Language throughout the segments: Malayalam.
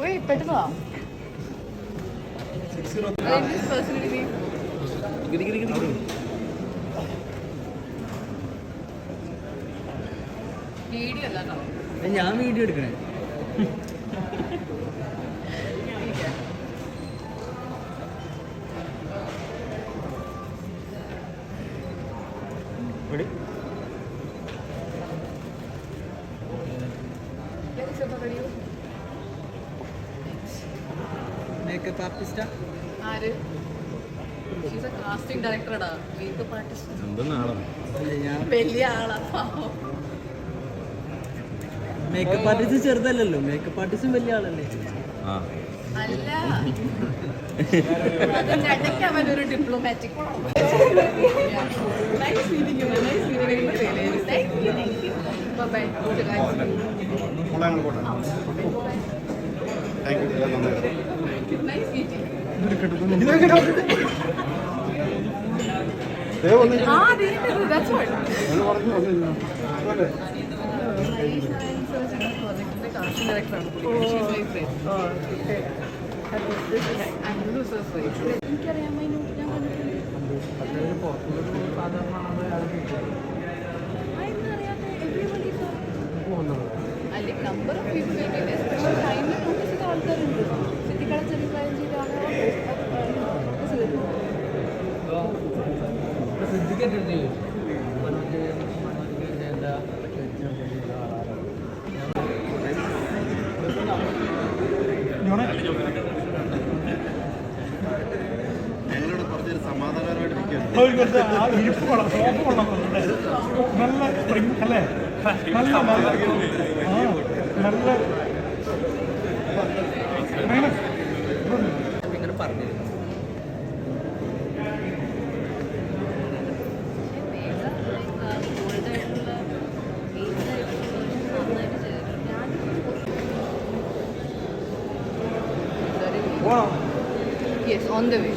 Wait, പെട്ടെന്ന് വാ. Like this personally name. Video അല്ല കേട്ടോ. വീഡിയോ ഞാൻ വീഡിയോ എടുക്കണേ. മേക്കപ്പ് ആർട്ടിസ്റ്റാ ആര്? കാസ്റ്റിംഗ് വലിയ ആളാ മേക്കപ്പ് ആർട്ടിസ്റ്റ് ചെറുതല്ലല്ലോ. മേക്കപ്പ് ആർട്ടിസ്റ്റും വലിയ ആളല്ലേ? അല്ല. അതിന്റെ ഇടയ്ക്ക് അവൻ ഒരു diplomatic nice meeting you nice meeting you thank you thank you bye bye nice meeting ah that's what പ്രോജക്റ്റിന്റെ കാസ്റ്റിംഗ് ഡയറക്ടറാണ് number of people waiting special ടൈമിൽ നോട്ടീസ് ചെയ്ത ആൾക്കാരുണ്ട് കാര്യം ചെയ്ത ഞങ്ങളോട് കുറച്ചൊരു സമാധാനപരമായിട്ട് നല്ല സ്പ്രിങ് അല്ലേ? നല്ല നല്ല ഇങ്ങനെ പറഞ്ഞു yes on the way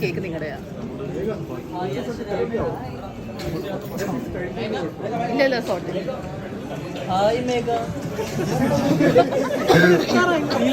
cake നിങ്ങളുടെയാ ഇല്ല ഇല്ല സോട്ട് ഹായ് മേഘ